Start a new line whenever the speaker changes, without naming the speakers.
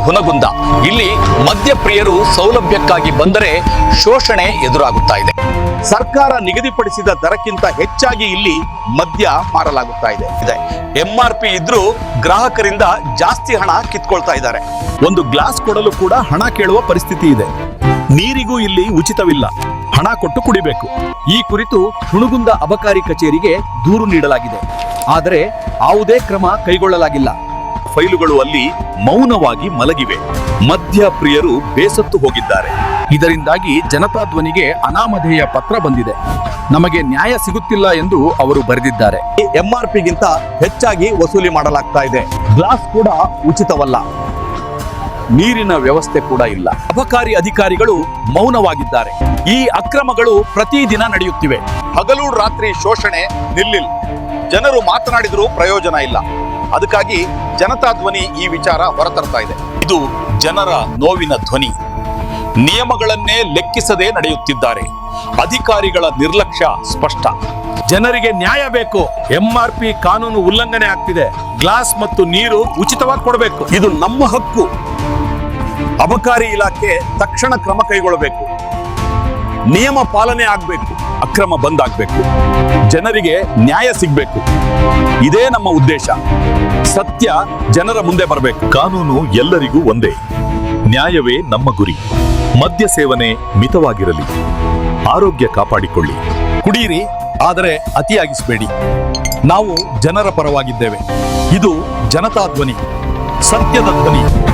ಹುನಗುಂದ. ಇಲ್ಲಿ ಮದ್ಯಪ್ರಿಯರು ಸೌಲಭ್ಯಕ್ಕಾಗಿ ಬಂದರೆ ಶೋಷಣೆ ಎದುರಾಗುತ್ತಾ ಇದೆ. ಸರ್ಕಾರ ನಿಗದಿಪಡಿಸಿದ ದರಕ್ಕಿಂತ ಹೆಚ್ಚಾಗಿ ಇಲ್ಲಿ ಮದ್ಯ ಮಾರಲಾಗುತ್ತಾ ಇದೆ. ಇದೆ. ಎಂಆರ್ ಪಿ ಇದ್ರೂ ಗ್ರಾಹಕರಿಂದ ಜಾಸ್ತಿ ಹಣ ಕಿತ್ಕೊಳ್ತಾ ಇದ್ದಾರೆ.
ಒಂದು ಗ್ಲಾಸ್ ಕೊಡಲು ಕೂಡ ಹಣ ಕೇಳುವ ಪರಿಸ್ಥಿತಿ ಇದೆ. ನೀರಿಗೂ ಇಲ್ಲಿ ಉಚಿತವಿಲ್ಲ. ಹಣ ಕೊಟ್ಟು ಕುಡಿಬೇಕು.
ಈ ಕುರಿತು ಹುಣಗುಂದ ಅಬಕಾರಿ ಕಚೇರಿಗೆ ದೂರು ನೀಡಲಾಗಿದೆ. ಆದರೆ ಯಾವುದೇ ಕ್ರಮ ಕೈಗೊಳ್ಳಲಾಗಿಲ್ಲ.
ಫೈಲುಗಳು ಅಲ್ಲಿ ಮೌನವಾಗಿ ಮಲಗಿವೆ. ಮದ್ಯ ಪ್ರಿಯರು ಬೇಸತ್ತು ಹೋಗಿದ್ದಾರೆ.
ಇದರಿಂದಾಗಿ ಜನತಾ ಧ್ವನಿಗೆ ಅನಾಮಧೇಯ ಪತ್ರ ಬಂದಿದೆ. ನಮಗೆ ನ್ಯಾಯ ಸಿಗುತ್ತಿಲ್ಲ ಎಂದು ಅವರು ಬರೆದಿದ್ದಾರೆ.
ಎಂಆರ್ ಪಿಗಿಂತ ಹೆಚ್ಚಾಗಿ ವಸೂಲಿ ಮಾಡಲಾಗ್ತಾ ಇದೆ. ಗ್ಲಾಸ್ ಕೂಡ ಉಚಿತವಲ್ಲ. ನೀರಿನ ವ್ಯವಸ್ಥೆ ಕೂಡ ಇಲ್ಲ. ಅಬಕಾರಿ ಅಧಿಕಾರಿಗಳು ಮೌನವಾಗಿದ್ದಾರೆ. ಈ ಅಕ್ರಮಗಳು ಪ್ರತಿದಿನ ನಡೆಯುತ್ತಿವೆ. ಹಗಲು ರಾತ್ರಿ ಶೋಷಣೆ ನಿಲ್ಲಿಲ್ಲ. ಜನರು ಮಾತನಾಡಿದರೂ ಪ್ರಯೋಜನ ಇಲ್ಲ. ಅದಕ್ಕಾಗಿ ಜನತಾ ಧ್ವನಿ ಈ ವಿಚಾರ ಹೊರತರ್ತಾ ಇದೆ. ಇದು ಜನರ ನೋವಿನ ಧ್ವನಿ. ನಿಯಮಗಳನ್ನೇ ಲೆಕ್ಕಿಸದೆ ನಡೆಯುತ್ತಿದ್ದಾರೆ. ಅಧಿಕಾರಿಗಳ ನಿರ್ಲಕ್ಷ್ಯ ಸ್ಪಷ್ಟ.
ಜನರಿಗೆ ನ್ಯಾಯ ಬೇಕು. ಎಂಆರ್ ಪಿ ಕಾನೂನು ಉಲ್ಲಂಘನೆ ಆಗ್ತಿದೆ. ಗ್ಲಾಸ್ ಮತ್ತು ನೀರು ಉಚಿತವಾಗಿ ಕೊಡಬೇಕು.
ಇದು ನಮ್ಮ ಹಕ್ಕು. ಅಬಕಾರಿ ಇಲಾಖೆ ತಕ್ಷಣ ಕ್ರಮ ಕೈಗೊಳ್ಳಬೇಕು. ನಿಯಮ ಪಾಲನೆ ಆಗಬೇಕು ಅಕ್ರಮ ಬಂದ್ ಆಗ್ಬೇಕು ಜನರಿಗೆ ನ್ಯಾಯ ಸಿಗ್ಬೇಕು. ಇದೇ ನಮ್ಮ ಉದ್ದೇಶ. ಸತ್ಯ ಜನರ ಮುಂದೆ ಬರಬೇಕು.
ಕಾನೂನು ಎಲ್ಲರಿಗೂ ಒಂದೇ. ನ್ಯಾಯವೇ ನಮ್ಮ ಗುರಿ. ಮದ್ಯ ಸೇವನೆ ಮಿತವಾಗಿರಲಿ. ಆರೋಗ್ಯ ಕಾಪಾಡಿಕೊಳ್ಳಿ.
ಕುಡಿಯಿರಿ ಆದರೆ ಅತಿಯಾಗಿಸಬೇಡಿ. ನಾವು ಜನರ ಪರವಾಗಿದ್ದೇವೆ. ಇದು ಜನತಾ ಧ್ವನಿ ಸತ್ಯದ ಧ್ವನಿ.